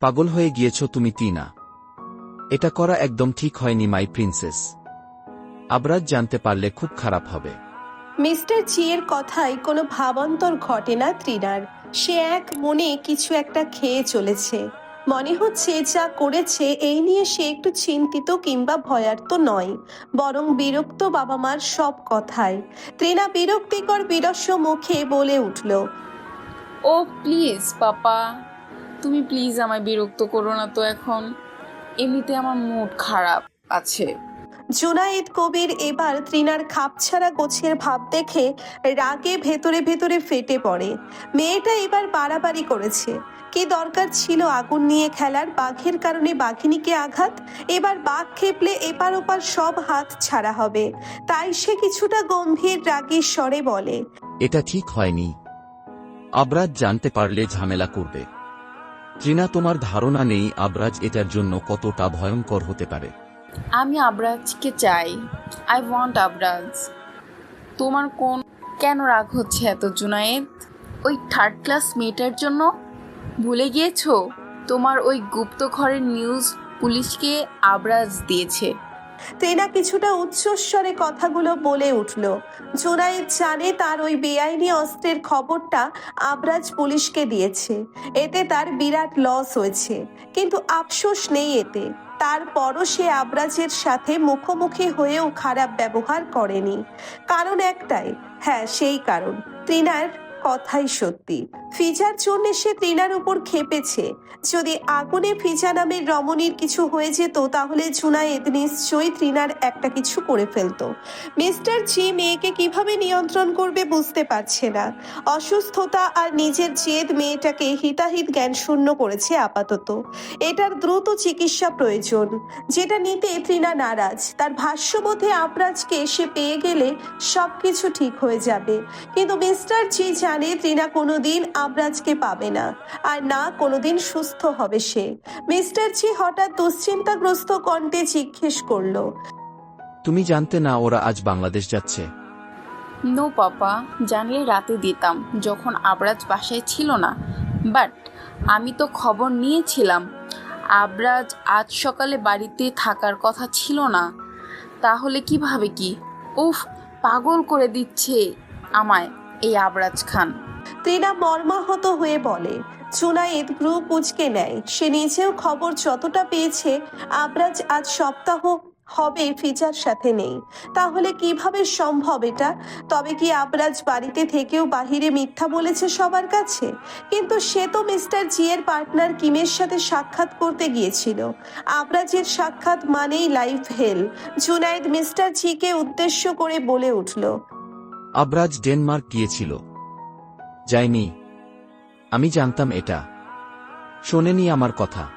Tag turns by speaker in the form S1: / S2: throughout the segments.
S1: পাগল হয়ে গিয়েছ তুমি টিনা। এটা করা একদম ঠিক হয়নি মাই প্রিন্সেস। আবরাজ জানতে পারলে খুব খারাপ হবে।
S2: মিস্টার চিয়ের কথায় কোনো ভাবান্তর ঘটে না ত্রিনার। সে এক মনে কিছু একটা খেয়ে চলেছে। মনে হচ্ছে যা করেছে এই নিয়ে সে একটু চিন্তিত কিংবা ভয়ার্ত নয় বরং বিরক্ত বাবা মার সব কথায়। ত্রিনা বিরক্তিকর বিরস্ব মুখে বলে উঠল
S3: ও প্লিজ পাপা। তুমি প্লিজ আমায় বিরক্ত করো না তো এখন। এমনিতে আমার মুড খারাপ আছে।
S2: জুনায়েদ কবির এবার ত্রিনার খাপছাড়া গোছের ভাব দেখে রাগে ভেতরে ভেতরে ফেটে পড়ে। মেয়েটা এবার বাড়াবাড়ি করেছে। কি দরকার ছিল আগুন নিয়ে খেলার? বাঘের কারণে বাঘিনীকে আঘাত? এবার বাঘ খেপলে এপার ওপার সব হাত ছাড়া হবে। তাই সে কিছুটা গম্ভীর রাগের স্বরে বলে
S1: এটা ঠিক হয়নি। আবরাজ জানতে পারলে ঝামেলা করবে। ট্রিনা তোমার ধারণা নেই আবরাজ এটার জন্য কতটা ভয়ঙ্কর হতে পারে।
S3: আমি আবরাজকে চাই। I want Abraz. তোমার কোন কেন রাগ হচ্ছে এত, জুনায়েদ? ওই থার্ড ক্লাস মেয়েটার জন্য? ভুলে গিয়েছো? তোমার ওই গুপ্ত ঘরের নিউজ পুলিশকে আবরাজ দিয়েছে।
S2: ত্রিনা কিছুটা উচ্চস্বরে কথাগুলো বলে উঠল। জোনায়েদ জানে তার ওই বেআইনি অস্ত্রের খবরটা আবরাজ পুলিশকে দিয়েছে। এতে তার বিরাট লস হয়েছে। কিন্তু আফসোস নেই এতে। তারপরও সে আবরাজের সাথে মুখোমুখি হয়েও খারাপ ব্যবহার করেনি। কারণ একটাই হ্যাঁ সেই কারণ। ত্রিনার কথাই সত্যি। ফিজার জন্য সে ত্রিনার উপর খেপেছে। যদি আগুনে ফিজা নামের রমণীর কিছু হয়ে যেত, তাহলে জুনায়েদ নিশ্চয়ই ত্রিনার একটা কিছু করে ফেলতো। মিস্টার জি মেয়েকে কীভাবে নিয়ন্ত্রণ করবে বুঝতে পারছে না। অসুস্থতা আর নিজের জেদ মেয়েটাকে হিতাহিত জ্ঞান শূন্য করেছে আপাতত। এটার দ্রুত চিকিৎসা প্রয়োজন, যেটা নিতে ত্রিনা নারাজ। তার ভাষ্যবোধে, আবরাজকে সে পেয়ে গেলে সবকিছু ঠিক হয়ে যাবে। কিন্তু মিস্টার জি জানে ত্রিনা কোনোদিন আবরাজকে পাবে না আর না কোনোদিন সুস্থ হবে সে। মিস্টার জি হঠাৎ দুশ্চিন্তাগ্রস্ত কণ্ঠে জিজ্ঞেস করল
S1: তুমি জানতে না ওরা আজ বাংলাদেশ যাচ্ছে?
S3: নো পাপা জানলে রাতে দিতাম যখন আবরাজ বাসায় ছিল না। বাট আমি তো খবর নিয়েছিলাম আবরাজ আজ সকালে বাড়িতে থাকার কথা ছিল না। তাহলে কীভাবে কি? উফ পাগল করে দিচ্ছে আমায়। এই আবরাজ খান।
S2: ত্রিনা মর্মাহত হয়ে বলে জুনায়েদ গ্রুপ উচকে নেয়। সে নিজেও খবর যতটা পেয়েছে, আবরাজ আজ সপ্তাহ হবে ফিজার সাথে নেই। তাহলে কীভাবে সম্ভব এটা? তবে কি আবরাজ বাড়িতে থেকেও বাহিরে মিথ্যা বলেছে সবার কাছে? কিন্তু সে তো মিস্টার জি এর পার্টনার কিমের সাথে সাক্ষাৎ করতে গিয়েছিল। আবরাজের সাক্ষাৎ মানেই লাইফ হেল। জুনায়েদ মিস্টার জিকে উদ্দেশ্য করে বলে উঠল
S1: আবরাজ ডেনমার্ক গিয়েছিল। যায়নি আমি জানতাম এটা। শোনেনি আমার কথা।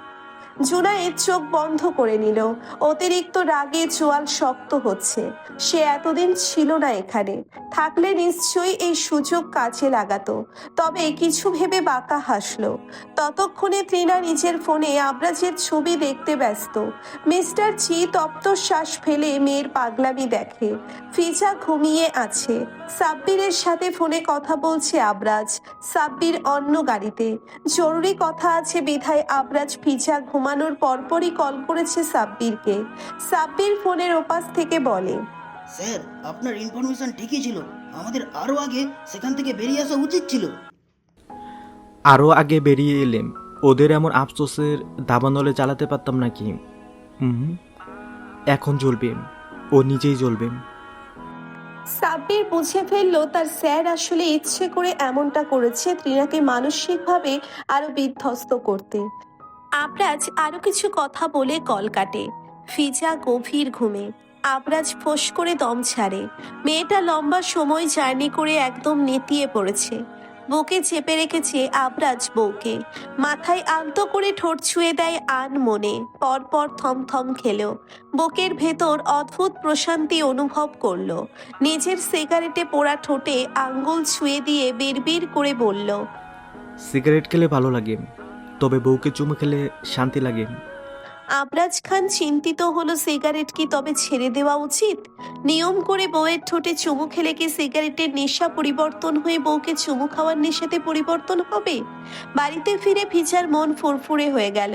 S2: জুনায়েদ চোখ বন্ধ করে নিল। অতিরিক্ত রাগে চোয়াল শক্ত হচ্ছে। সে এতদিন ছিল না এখানে। থাকলে নিশ্চয়ই এই সুযোগ কাজে লাগাতো। তবে কিছু ভেবে বাঁকা হাসলো। ততক্ষণে ত্রিনা নিজের ফোনে আবরাজের ছবি দেখতে ব্যস্ত। মিস্টার জি তপ্ত শ্বাস ফেলে মেয়ের পাগলামি দেখে। ফিজা ঘুমিয়ে আছে। সাব্বিরের সাথে ফোনে কথা বলছে আবরাজ। সাব্বির অন্য গাড়িতে। জরুরি কথা আছে বিধায় আবরাজ ফিজা ঘুমানোর পরপরই কল করেছে সাব্বিরকে। সাব্বির ফোনের ওপাশ থেকে বলে
S4: স্যার আপনার ইনফরমেশন ঠিকই ছিল। আমাদের আরও আগে সেখান থেকে বেরিয়ে আসা উচিত ছিল।
S5: আরও আগে বেরিয়ে এলেম। ওদের এমন আফসোসের দাবানলে চালাতে পারতাম নাকি? হুম। এখন জ্বলবে ও নিজেই জ্বলবে
S2: সাব্বির বুঝে ফেলল তার স্যার আসলে ইচ্ছে করে এমনটা করেছে ত্রিনাকে মানসিকভাবে আরও বিধ্বস্ত করতে। আবরাজ আরও কিছু কথা বলে কল কাটে। ফিজা গভীর ঘুমে। আবরাজ ফোঁস করে দম ছাড়ে। মেয়েটা লম্বা সময় জার্নি করে একদম নেতিয়ে পড়েছে। বুকে চেপে রেখেছে আবরাজ বউকে। মাথায় আলতো করে ঠোঁট ছুঁয়ে দেয় আন মনে। পরপর থমথম খেলো। বুকের ভেতর অদ্ভুত প্রশান্তি অনুভব করল। নিজের সিগারেটে পোড়া ঠোঁটে আঙ্গুল ছুঁয়ে দিয়ে বিড়বিড় করে বলল,
S5: সিগারেট খেলে ভালো লাগে। তবে বউকে চুমু খেলে শান্তি লাগে।
S2: আবরাজ খান চিন্তিত হলো সিগারেট কি তবে ছেড়ে দেওয়া উচিত? নিয়ম করে বউয়ের ঠোঁটে চুমু খেলে কি সিগারেটের নেশা পরিবর্তন হয়ে বউকে চুমু খাওয়ার নেশাতে পরিবর্তন হবে? বাড়িতে ফিরে ফিজার মন ফুরফুরে হয়ে গেল।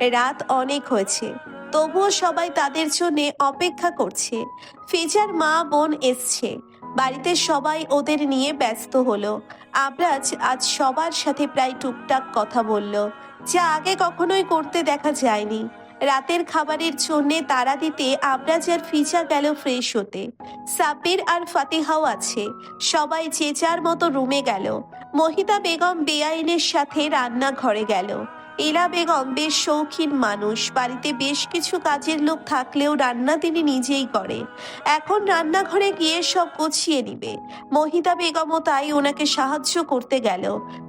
S2: রাত অনেক হয়েছে। তবুও সবাই তাদের জন্য অপেক্ষা করছে। ফিজার মা বোন এসছে। বাড়িতে সবাই ওদের নিয়ে ব্যস্ত হলো। আবরাজ আজ সবার সাথে প্রায় টুকটাক কথা বলল। যা আগে কখনোই করতে দেখা যায়নি। রাতের খাবারের জন্য তারা দিতে আমরা যার ফিজা গেল ফ্রেশ হতে। সাব্বির আর ফাতেহাও আছে। সবাই যে যার মতো রুমে গেল। মহিতা বেগম বেআইনের সাথে রান্না ঘরে গেল। ইলা বেগম বেশ শৌখিন মানুষ। বাড়িতে বেশ কিছু কাজের লোক থাকলেও রান্না তিনি নিজেই করে এখন রান্নাঘরে গিয়ে সব গুছিয়ে নিবে। মহিতা বেগমও তাই ওনাকে সাহায্য করতে গেল।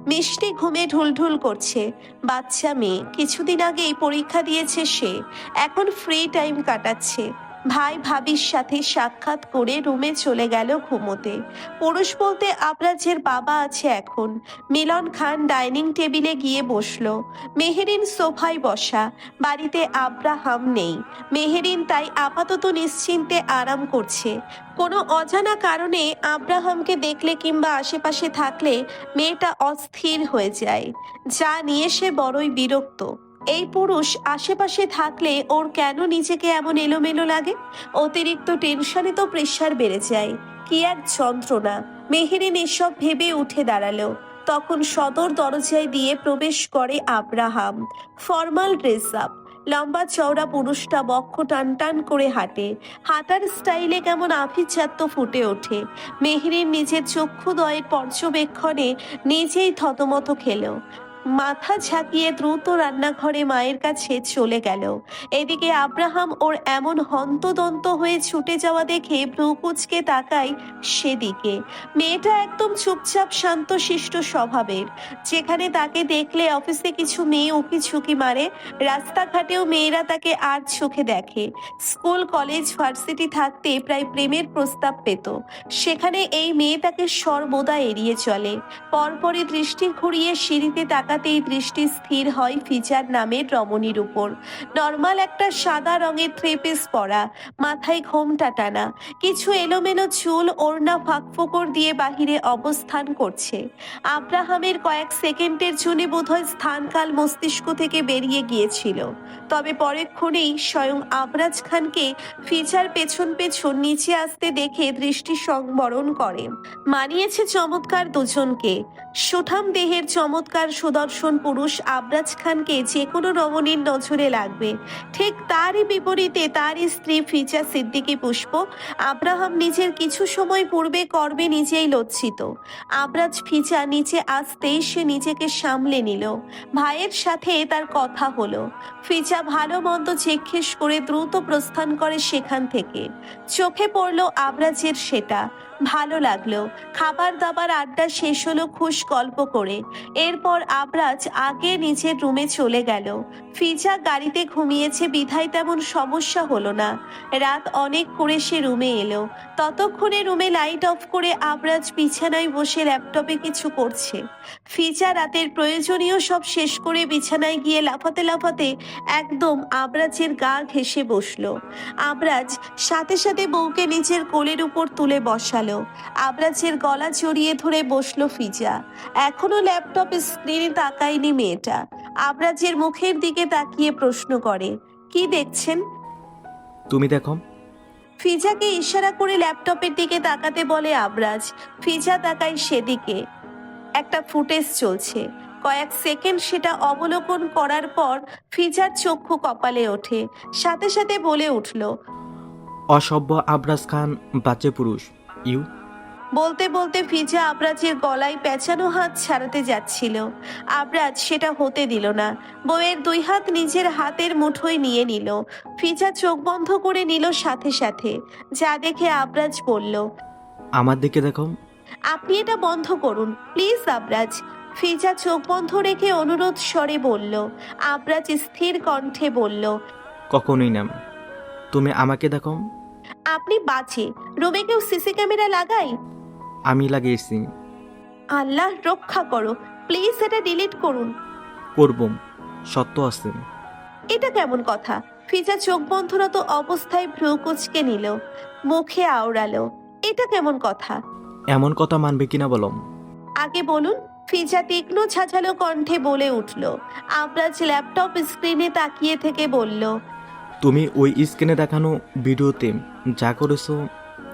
S2: মিষ্টি ঘুমে ঢুলঢুল করছে। বাচ্চা মেয়ে, কিছুদিন আগেই পরীক্ষা দিয়েছে সে। এখন ফ্রি টাইম কাটাচ্ছে। ভাই ভাবির সাথে সাক্ষাৎ করে রুমে চলে গেল ঘুমোতে। পুরুষ বলতে আবরাজের বাবা আছে এখন। মিলন খান ডাইনিং টেবিলে গিয়ে বসল। মেহেরিন সোফায় বসা। বাড়িতে আব্রাহাম নেই। মেহেরিন তাই আপাতত নিশ্চিন্তে আরাম করছে। কোনো অজানা কারণে আব্রাহামকে দেখলে কিংবা আশেপাশে থাকলে মেয়েটা অস্থির হয়ে যায়। যা নিয়ে সে বড়ই বিরক্ত। এই পুরুষ আশেপাশে থাকলে ওর কেন নিজেকে এমন এলোমেলো লাগে? অতিরিক্ত টেনশনে তো প্রেশার বেড়ে যায়। কি এক যন্ত্রণা। মেহেরিন এসব ভেবে উঠে দাঁড়াল। তখন সদর দরজায় দিয়ে প্রবেশ করে আব্রাহাম। ফর্মাল ড্রেস আপ লম্বা চওড়া পুরুষটা বক্ষ টান টান করে হাঁটে। হাঁটার স্টাইলে কেমন আভিজাত্য ফুটে ওঠে। মেহরিন নিজের চক্ষুদয়ের পর্যবেক্ষণে নিজেই থতমত খেলো। মাথা ঝাঁকিয়ে দ্রুত রান্নাঘরে মায়ের কাছে চলে গেল। এদিকে আব্রাহাম ওর এমন হন্তদন্ত হয়ে ছুটে যাওয়া দেখে ভ্রুকুচকে তাকায় সেদিকে। মেয়েটা একদম চুপচাপ শান্ত শিষ্ট স্বভাবের। যেখানে তাকে দেখলে অফিসে কিছু মেয়ে উকি ঝুঁকি মারে, রাস্তাঘাটেও মেয়েরা তাকে আর চোখে দেখে। স্কুল, কলেজ, ভার্সিটি থাকতে প্রায় প্রেমের প্রস্তাব পেত। সেখানে এই মেয়ে তাকে সর্বদা এড়িয়ে চলে। পরপরই দৃষ্টি ঘুরিয়ে সিঁড়িতে তাকাতেই দৃষ্টি স্থির হয় ফিজার নামের রমণীর উপর। নর্মাল একটা সাদা রঙের থ্রি পিস পরা, মাথায় ঘোমটা টানা, কিছু এলোমেলো চুল, ওড়না ফাঁকফোকর দিয়ে বাহিরে অবস্থান করছে। আব্রাহামের কয়েক সেকেন্ডের জন্য বোধহয় স্থানকাল মস্তিষ্ক থেকে বেরিয়ে গিয়েছিল। তবে পরেক্ষণেই স্বয়ং আবরাজ খানকে ফিচার পেছন পেছন নিচে আসতে দেখে দৃষ্টি সংবরণ করে। মানিয়েছে চমৎকার দুজনকে। সুঠাম দেহের চমৎকার সুদর্শন পুরুষ আবরাজ খানকে যে কোনো রমণীর নজরে লাগবে। ঠিক তারই বিপরীতে তারই স্ত্রী ফিচা সিদ্দিকী পুষ্প আব্রাহাম নিজের কিছু সময় পূর্বে কর্মে নিজেই লজ্জিত। আবরাজ ফিচা নিচে আসতেই সে নিজেকে সামলে নিল। ভাইয়ের সাথে তার কথা হলো। ফিচা ভালো মন্দ জিজ্ঞেস করে দ্রুত প্রস্থান করে সেখান থেকে। চোখে পড়ল আবরাজের সেটা। ভালো লাগল। খাবার দাবার আড্ডা শেষ হলো খুশ গল্প করে। এরপর আবরাজ আগে নিজের রুমে চলে গেল। ফিজা গাড়িতে ঘুমিয়েছে, বিধায় তেমন সমস্যা হলো না। রাত অনেক করে সে রুমে এলো। ততক্ষণে রুমে লাইট অফ করে আবরাজ বিছানায় বসে ল্যাপটপে কিছু করছে। ফিজা রাতের প্রয়োজনীয় সব শেষ করে বিছানায় গিয়ে লাফাতে লাফাতে একদম আবরাজের গা ঘেসে বসল। আবরাজ সাথে সাথে বউকে নিজের কোলের উপর তুলে বসালো। আবরাজের গলা জড়িয়ে ধরে বসল ফিজা এখনও ল্যাপটপ স্ক্রিনে তাকায়নি মেয়েটা। আবরাজের মুখের দিকে তাকিয়ে প্রশ্ন করে কি দেখছেন?
S5: তুমি দেখো।
S2: ফিজাকে ইশারা করে ল্যাপটপের দিকে তাকাতে বলে আবরাজ ফিজা তাকায় সেদিকে। একটা ফুটেজ চলছে। কয়েক সেকেন্ড সেটা অবলোকন করার পর ফিজার চক্ষু কপালে ওঠে। সাথে সাথে বলে উঠল
S5: অসভ্য আবরাজ খান বাচ্চা পুরুষ। ইউ?
S2: বলতে বলতে ফিজা আবরাজের গলায় পেঁচানো হাত ছাড়াতে যাচ্ছিল। আবরাজ সেটা হতে দিল না। বউয়ের দুই হাত নিজের হাতের মুঠোয় নিয়ে নিল। ফিজা চোখ বন্ধ করে নিল সাথে সাথে। যা দেখে আবরাজ বলল
S5: আমার দিকে দেখো।
S2: আপনি এটা বন্ধ করুন প্লিজ আবরাজ। ফিজা চোখ বন্ধ রেখে অনুরোধ স্বরে বলল। আবরাজ স্থির কণ্ঠে বলল
S5: কখনোই না। তুমি আমাকে দেখো।
S2: আপনি বাঁচে রুমে কেউ সিসি ক্যামেরা লাগাই
S5: আমি লাগিয়েছি।
S2: আল্লাহ রক্ষা করো। প্লিজ এটা ডিলিট করুন।
S5: করব। সত্য আছে।
S2: এটা কেমন কথা? ফিজা চোখ বন্ধরত অবস্থায় ভ্রু কুচকে নিল মুখে আওড়ালো। এটা কেমন কথা?
S5: এমন কথা মানবে কিনা বলম
S2: আগে বলুন ফিজা তীক্ষ্ণ ছাঝালো কণ্ঠে বলে উঠল। আবরাজ ল্যাপটপ স্ক্রিনে তাকিয়ে থেকে বলল
S5: তুমি ওই স্ক্রিনে দেখানো ভিডিওতে যা করেছ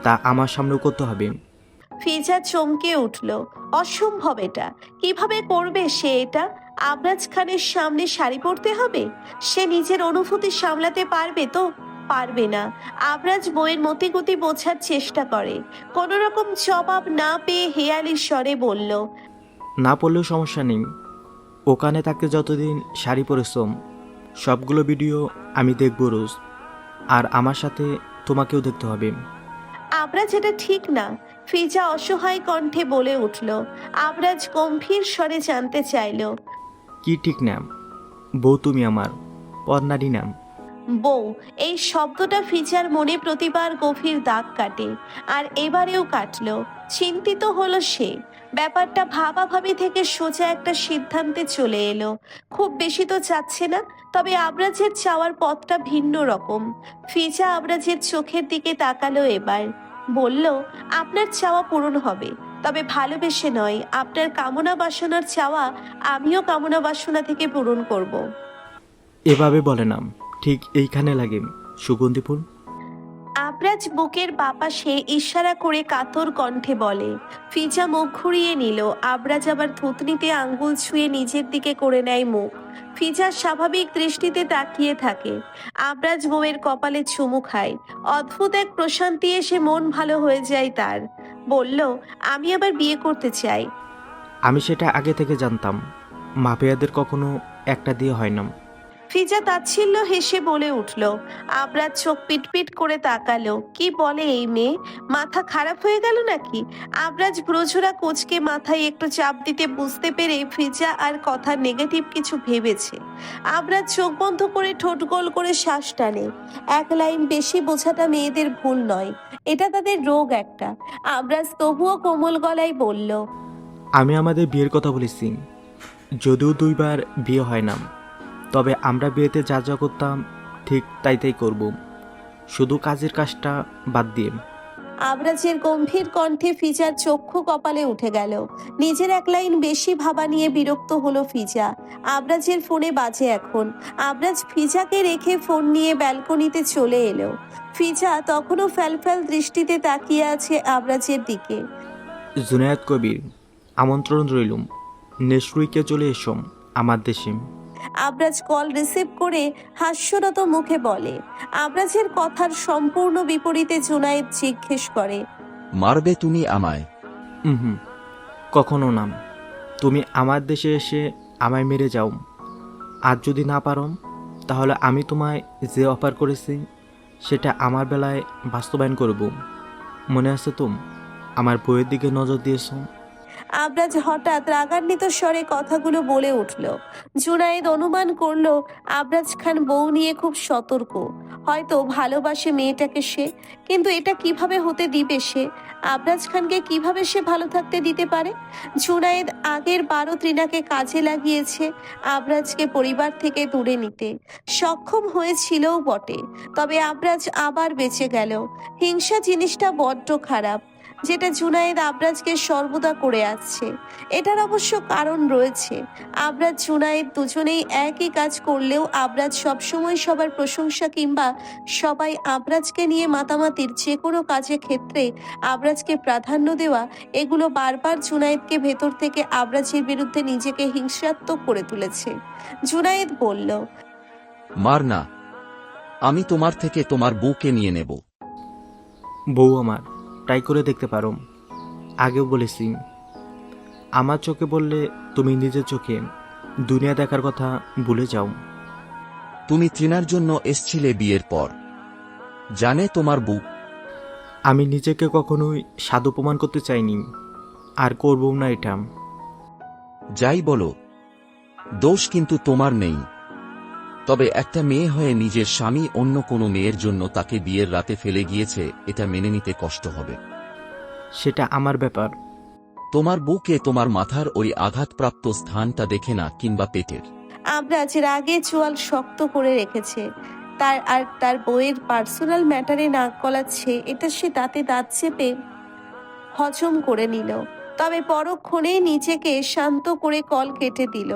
S5: তা আমার সামনেও করতে হবে।
S2: ফিজা চমকে উঠল অসম্ভব এটা। কীভাবে করবে সে এটা? আবরাজ খানের সামনে শাড়ি পরতে হবে? সে নিজের অনুভূতি সামলাতে পারবে তো? পারবে না। আবরাজ বইয়ের মতিগতি বোঝার চেষ্টা করে। কোনো রকম জবাব না পেয়ে হেয়ালি স্বরে বলল
S5: না পড়লেও সমস্যা নেই। ওখানে তাকে যতদিন শাড়ি পরেছো সবগুলো ভিডিও আমি দেখব রোজ। আর আমার সাথে তোমাকেও দেখতে হবে।
S2: আবরাজ এটা ঠিক না। ফিজা অসহায় কণ্ঠে বলে উঠল আবরাজ গম্ভীর স্বরে জানতে চাইল।
S5: কি ঠিক নাম? বউ তুমি আমার পর্নারী নাম।
S2: বউ এই শব্দটা ফিজার মনে প্রতিবার গভীর দাগ কাটে আর এবারেও কাটল। চিন্তিত হলো সে। ব্যাপারটা ভাবাভাবি থেকে সোজা একটা সিদ্ধান্তে চলে এলো। খুব বেশি তো চাচ্ছে না তবে আবরাজের চাওয়ার পথটা ভিন্ন রকম। ফিজা আবরাজের চোখের দিকে তাকালো এবার। বলল, আপনার চাওয়া পূরণ হবে। তবে ভালোবেসে নয়, আপনার কামনা বাসনার চাওয়া আমিও কামনা বাসনা থেকে পূরণ করব।
S5: এভাবে বলে নাম। ঠিক এইখানে লাগে সুগন্ধি ফুল
S2: আবরাজ বুকের বাপাশে ইশারা করে কাতর কণ্ঠে বলে, ফিজা মুখ ঘুরিয়ে নিল। আবরাজ আবার থুতনিতে আঙ্গুল ছুঁয়ে নিজের দিকে করে নেয় মুখ। ফিজা স্বাভাবিক দৃষ্টিতে তাকিয়ে থাকে। আবরাজ বউয়ের কপালে চুমু খায়। অদ্ভুত এক প্রশান্তি এসে মন ভালো হয়ে যায় তার। বলল, আমি আবার বিয়ে করতে চাই।
S5: আমি সেটা আগে থেকে জানতাম। মাফিয়াদের কখনো একটা দিয়ে হয় না।
S2: ফিজা তাচ্ছিল্য হেসে বলে উঠল আবরাজ চোখ পিটপিট করে তাকালো। কি বলে এই মেয়ে? মাথা খারাপ হয়ে গেল নাকি? আবরাজ ব্রজোরা কোচকে মাথায় একটু চাপ দিতে বুঝতে পেরে ফিজা আর কথা নেগেটিভ কিছু ভেবেছে। আবরাজ চোখ বন্ধ করে ঠোঁট গোল করে শ্বাস টানে। এক লাইন বেশি বোঝাটা মেয়েদের ভুল নয়। এটা তাদের রোগ একটা। আবরাজ তবুও কোমল গলায় বলল,
S5: আমি আমাদের বিয়ের কথা বলেছি। যদিও দুইবার বিয়ে হয় না। তবে আমরা বিয়েতে যা যা করতাম ঠিক তাই তাই করব। শুধু কাজের কাজটা বাদ দিয়ে।
S2: আবরাজের গম্ভীর কণ্ঠে ফিজার চক্ষু কপালে উঠে গেল। নিজের এক লাইন বেশি ভাবা নিয়ে বিরক্ত হলো ফিজা। আবরাজের ফোনে বাজে এখন। আবরাজ ফিজাকে রেখে ফোন নিয়ে ব্যালকনিতে চলে এলো। ফিজা তখনও ফ্যালফ্যাল দৃষ্টিতে তাকিয়ে আছে আবরাজের দিকে।
S5: জুনায়েদ কবির আমন্ত্রণ রইলুম। উইকে চলে এসো আমার দেশে।
S2: আবরাজ কল রিসিভ করে হাস্যরত মুখে বলে আবরাজের কথার সম্পূর্ণ বিপরীতে জুনায়েদ জিজ্ঞেস করে
S1: মারবে তুমি আমায়।
S5: হুম কখনো নাম তুমি আমার দেশে এসে আমায় মেরে যাও। আর যদি না পারো তাহলে আমি তোমায় যে অফার করেছি সেটা আমার বেলায় বাস্তবায়ন করব। মনে আছে তো? আমার বইয়ের দিকে নজর দিয়েছ?
S2: আবরাজ হঠাৎ রাগান্বিত স্বরে কথাগুলো বলে উঠল। জুনায়েদ অনুমান করল, আবরাজ খান বউ নিয়ে খুব সতর্ক। হয়তো ভালোবাসে মেয়েটাকে সে, কিন্তু এটা কীভাবে হতে দিবে সে? আবরাজ খানকে কীভাবে সে ভালো থাকতে দিতে পারে? জুনায়েদ আগের বারো ত্রিনাকে কাজে লাগিয়েছে আবরাজকে পরিবার থেকে দূরে নিতে। সক্ষম হয়েছিলও বটে, তবে আবরাজ আবার বেঁচে গেল। হিংসা জিনিসটা বড্ড খারাপ। যেটা জুনায়েদ আবরাজকে সর্বদা করে আসছে। এটার অবশ্য কারণ রয়েছে। আবরাজ জুনায়েদ দুজনেই একই কাজ করলেও আবরাজ সবসময় সবার প্রশংসা কিংবা সবাই আবরাজকে নিয়ে মাতামাতির যে কোনো কাজের ক্ষেত্রে আবরাজকে প্রাধান্য দেওয়া এগুলো বারবার জুনায়েদকে ভেতর থেকে আবরাজের বিরুদ্ধে নিজেকে হিংসাত্মক করে তুলেছে। জুনায়েদ বলল
S1: মার না আমি তোমার থেকে তোমার বউকে নিয়ে নেব।
S5: বউ আমার। ট্রাই করে দেখতে পারো। আগেও বলেছি আমার চোখে বললে তুমি নিজের চোখে দুনিয়া দেখার কথা ভুলে যাও।
S1: তুমি তৃণার জন্য এসছিলে বিয়ের পর। জানে তোমার বুক
S5: আমি নিজেকে কখনোই সাধু প্রমাণ করতে চাইনি আর করব না এটা।
S1: যাই বলো দোষ কিন্তু তোমার নেই। তবে একটা মেয়ে হয়ে নিজের স্বামী অন্য কোনো মেয়ের জন্য তাকে বিয়ের রাতে ফেলে গিয়েছে এটা মেনে নিতে কষ্ট হবে।
S5: সেটা আমার ব্যাপার।
S1: তোমার বুকে তোমার মাথার ওই আঘাতপ্রাপ্ত স্থানটা দেখে না কিংবা পেটের।
S2: আবরাজ রাগে চোয়াল শক্ত করে রেখেছে তার আর তার বইয়ের পার্সোনাল ম্যাটারে নাক গলাচ্ছে এটা সে দাঁতে দাঁত চেপে হজম করে নিল। তবে পরক্ষণেই নিজেকে শান্ত করে কল কেটে দিল।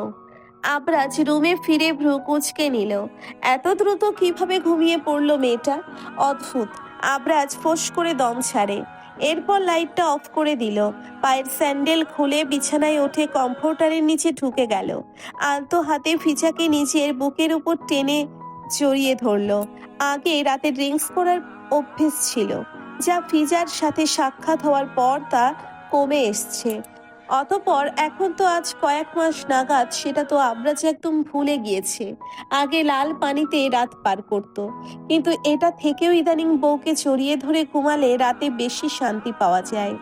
S2: আবরাজ রুমে ফিরে ভ্রু কুচকে নিল। এত দ্রুত কীভাবে ঘুমিয়ে পড়ল মেয়েটা? অদ্ভুত। আবরাজ ফোঁস করে দম ছাড়ে। এরপর লাইটটা অফ করে দিল। পায়ের স্যান্ডেল খুলে বিছানায় ওঠে কমফোর্টারের নিচে ঢুকে গেল। আলতো হাতে ফিজাকে নিজের বুকের উপর টেনে জড়িয়ে ধরলো। আগে রাতে ড্রিঙ্কস করার অভ্যেস ছিল, যা ফিজার সাথে সাক্ষাৎ হওয়ার পর তা কমে এসছে। অতপর এখন তো আজ কয়েক মাস নাগাদ, সেটা তো আবরাজ একদম ভুলে গিয়েছে। আগে লাল পানিতে রাত পার করত। কিন্তু এটা থেকেও ইদানিং বউকে চড়িয়ে ধরে ঘুমালে রাতে বেশি শান্তি পাওয়া যায়।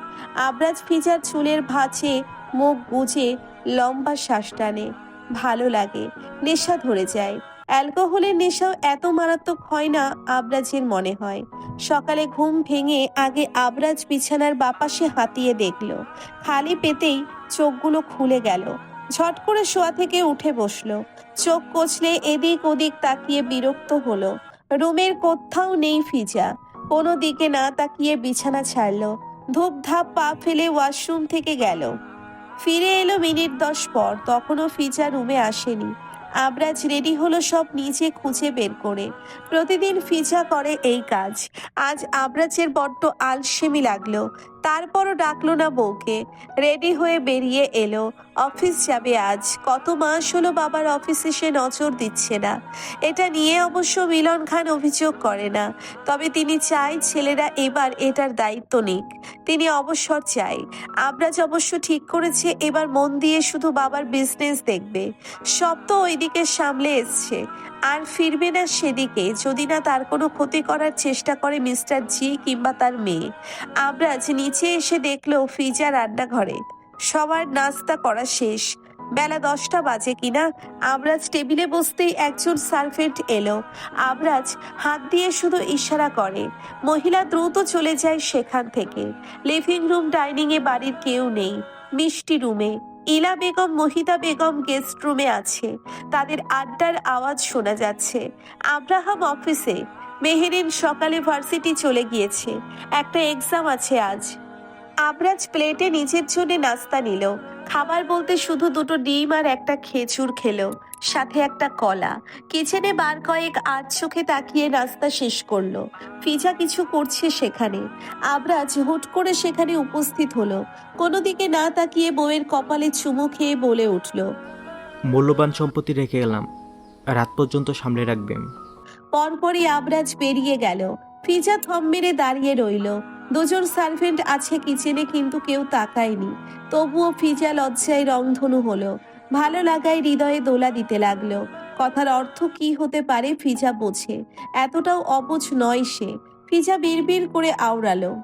S2: আবরাজ ফিজার চুলের ভাঁজে মুখ গুজে লম্বা শ্বাস টানে। ভালো লাগে, নেশা ধরে যায়। অ্যালকোহলের নেশাও এত মারাত্মক হয় না, আবরাজের মনে হয়। সকালে ঘুম ভেঙে আগে আবরাজ বিছানার বাপাশে হাতিয়ে দেখল। খালি পেতেই চোখগুলো খুলে গেল। ঝট করে শোয়া থেকে উঠে বসল। চোখ কচলে এদিক ওদিক তাকিয়ে বিরক্ত হলো। রুমের কোথাও নেই ফিজা। কোনো দিকে না তাকিয়ে বিছানা ছাড়লো। ধূপ ধাপ পা ফেলে ওয়াশরুম থেকে গেল। ফিরে এলো মিনিট দশ পর, তখনও ফিজা রুমে আসেনি। আবরাজ রেডি হলো সব নিচে খুঁজে বের করে। প্রতিদিন ফিজা করে এই কাজ। আজ আবরাজের বড্ড আলসেমি লাগল। তারপরও ডাকলো না বউকে। রেডি হয়ে বেরিয়ে এলো। অফিস যাবে আজ। কত মাস হলো বাবার অফিসে সে নজর দিচ্ছে না। এটা নিয়ে অবশ্য মিলন খান অভিযোগ করে না। তবে তিনি চাই ছেলেরা এবার এটার দায়িত্ব নিক। তিনি অবসর চাই আবরাজ অবশ্য ঠিক করেছে, এবার মন দিয়ে শুধু বাবার বিজনেস দেখবে। সব তো ওইদিকে সামলে এসছে। আর ফিরবে না সেদিকে যদি না তার কোনো ক্ষতি করার চেষ্টা করে মিস্টার জি কিংবা তার মেয়ে। আবরাজ নিচে এসে দেখল ফিজা রান্নাঘরে। সবার নাস্তা করা শেষ। বেলা দশটা বাজে কিনা, আবরাজ টেবিলে বসতেই একজন সার্ভেন্ট এলো। আবরাজ হাত দিয়ে শুধু ইশারা করে, মহিলা দ্রুত চলে যায় সেখান থেকে। লিভিং রুম ডাইনিং এ বাড়ির কেউ নেই, মিষ্টি রুমে। ইলা বেগম মহিদা বেগম গেস্ট রুমে আছে। তাদের আড্ডার আওয়াজ শোনা যাচ্ছে। আব্রাহাম অফিসে মেহেরিন সকালে ভার্সিটি চলে গিয়েছে। একটা এক্সাম আছে আজ। আবরাজ প্লেটে নিজের জন্য নাস্তা নিল। খাবার বলতে শুধু দুটো ডিম আর একটা খেজুর খেলো সাথে একটা কলা। কিচেনে বার কয়েক আধ চোখে তাকিয়ে নাস্তা শেষ করল। ফিজা কিছু করছে সেখানে। আবরাজ হুট করে সেখানে উপস্থিত হলো। কোনো দিকে না তাকিয়ে বউয়ের কপালে চুমু খেয়ে বলে উঠল
S5: মূল্যবান সম্পত্তি রেখে গেলাম রাত পর্যন্ত সামলে রাখবেন।
S2: পরপরই আবরাজ বেরিয়ে গেল। ফিজা থম মেরে দাঁড়িয়ে রইল। দুজন সার্ভেন্ট আছে কিচেনে কিন্তু কেউ তাকায়নি। তবুও ফিজা লজ্জায় রংধনু হলো। ভালো লাগায় হৃদয়ে দোলা দিতে লাগল। কথার অর্থ কি হতে পারে ফিজা বোঝে। এতটাও অবুঝ নয় সে। ফিজা বিড়বিড় করে আওড়ালো।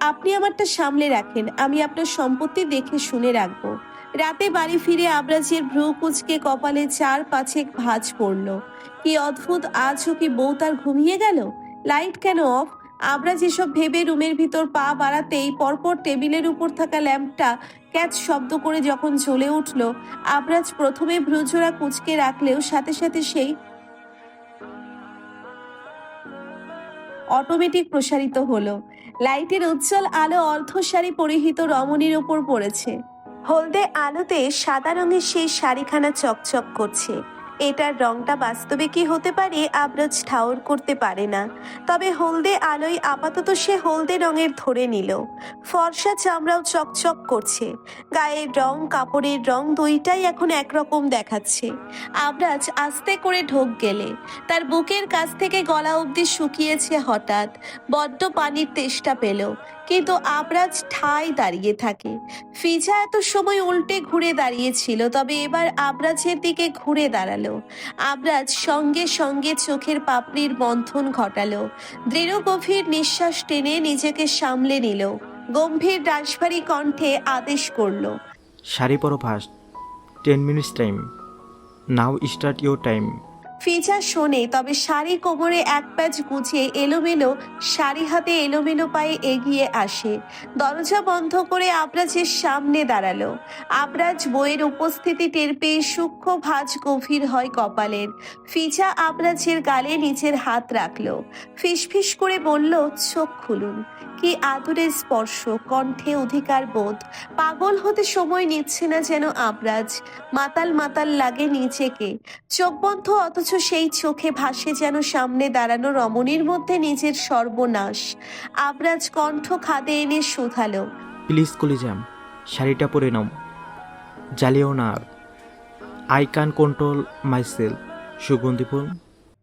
S2: আপনি আমারটা সামলে রাখেন, আমি আপনার সম্পত্তি দেখে শুনে রাখব। রাতে বাড়ি ফিরে আবরাজের ভ্রু কুচকে কপালে চার পাঁচেক ভাঁজ পড়ল। কি অদ্ভুত, আজও কি বউ তার ঘুমিয়ে গেল? লাইট কেন অফ? আমরা যেসব ভেবে রুমের ভিতর পা বাড়াতেই পরপর টেবিলের উপর থাকা ল্যাম্পটা ক্যাচ শব্দ করে যখন জ্বলে উঠল, আবরাজ প্রথমে ভ্রুজোড়া কুচকে রাখলেও সাথে সাথে সেই অটোমেটিক প্রসারিত হলো। লাইটের উজ্জ্বল আলো অর্ধ শাড়ি পরিহিত রমণীর ওপর পড়েছে। হলদে আলোতে সাদা রঙের সেই শাড়িখানা চকচক করছে। এটার রংটা বাস্তবে কি হতে পারে, আবরাজ ঠাউর করতে পারে না। তবে হলদে আলোয় আপাতত সে হলদে রঙের ধরে নিল। ফর্সা চামড়াও চকচক করছে। গায়ের রং, কাপড়ের রং দুইটাই এখন একরকম দেখাচ্ছে। আবরাজ আস্তে করে ঢোক গেলে। তার বুকের কাছ থেকে গলা অবধি শুকিয়েছে হঠাৎ। বড্ড পানির তেষ্টা পেল। কিন্তু আবরাজ ঠাই দাঁড়িয়ে থাকে। ফিজা এত সময় উল্টে ঘুরে দাঁড়িয়েছিল, তবে এবার আবরাজের দিকে ঘুরে দাঁড়াল। আবরাজ সঙ্গে সঙ্গে চোখের পাপড়ির বন্ধন ঘটালো। দৃঢ় গভীর নিঃশ্বাস টেনে নিজেকে সামলে নিল। গম্ভীর রাশভারী কণ্ঠে আদেশ করল,
S5: শাড়ি পরো first ten minutes time now start your time
S2: Fiza শোনে, তবে শাড়ি কোমরে এক প্যাচ গুছিয়ে এলোমেলো শাড়ি হাতে এলোমেলো পায়ে এগিয়ে আসে। দরজা বন্ধ করে আবরাজের সামনে দাঁড়াল। আবরাজ বইয়ের উপস্থিতি টের পেয়ে সূক্ষ্ম ভাঁজ গভীর হয় কপালের। ফিজা আবরাজের গালে নিজের হাত রাখল। ফিসফিস করে বলল, চোখ খুলুন। কি আদরের স্পর্শ কণ্ঠে অধিকার বোধ। পাগল হতে সময় নিচ্ছে না যেন আবরাজ। মাতাল মাতাল লাগে নিজেকে। চোখ বন্ধ অথচ সেই চোখে ভাসে যেন সামনে দাঁড়ানো রমণীর মধ্যে নিজের সর্বনাশ। আবরাজ কণ্ঠ খাদে এনে শুধালো
S5: প্লিজ কলিজাম শাড়িটা পরে নাও। জ্বালিও না আর। I can control myself সুগন্ধি ফুল।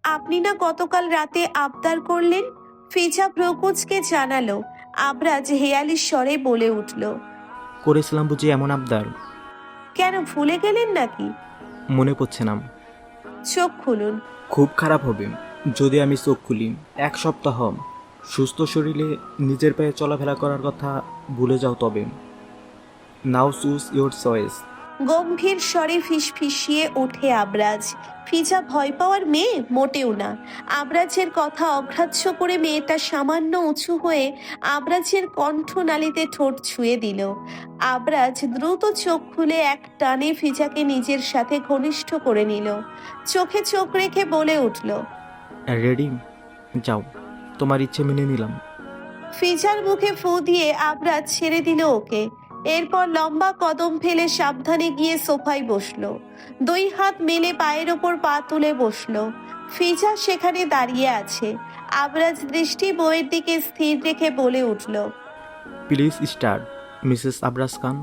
S2: আপনি না গতকাল রাতে আবদার করলেন? ফিজা প্রকুচকে জানালো আবরাজ হেয়ালির স্বরে বলে উঠল।
S5: করেছিলাম বুঝি এমন আবদার?
S2: কেন ভুলে গেলেন নাকি?
S5: মনে পড়ছে না।
S2: চোখ খুলুন।
S5: খুব খারাপ হবে যদি আমি চোখ খুলি। এক সপ্তাহ। সুস্থ শরীরে নিজের পায়ে চলাফেরা করার কথা ভুলে যাও তবে। Now choose your choice.
S2: গম্ভীর স্বরে ফিসফিসিয়ে ওঠে আবরাজ। ফিজা ভয় পাওয়ার মেয়ে? মোটেও না। আবরাজের কথা অগ্রাহ্য করে মেয়েটা সামান্য উঁচু হয়ে আবরাজের কণ্ঠনালীতে ঠোঁট ছুঁয়ে দিল। আবরাজ দ্রুত চোখ খুলে এক টানে ফিজাকে নিজের সাথে ঘনিষ্ঠ করে নিল। চোখে চোখ রেখে বলে উঠল
S5: রেডি যাও। তোমার ইচ্ছে মেনে নিলাম।
S2: ফিজার মুখে ফু দিয়ে আবরাজ ছেড়ে দিল ওকে। এরপর লম্বা কদম ফেলে সাবধানে গিয়ে সোফায় বসল। দুই হাত মেলে পায়ের ওপর পা তুলে বসল। ফিজা সেখানে দাঁড়িয়ে আছে। আবরাজ দৃষ্টি বইয়ের দিকে স্থির রেখে বলে উঠল,
S5: please start Mrs Abraz Khan.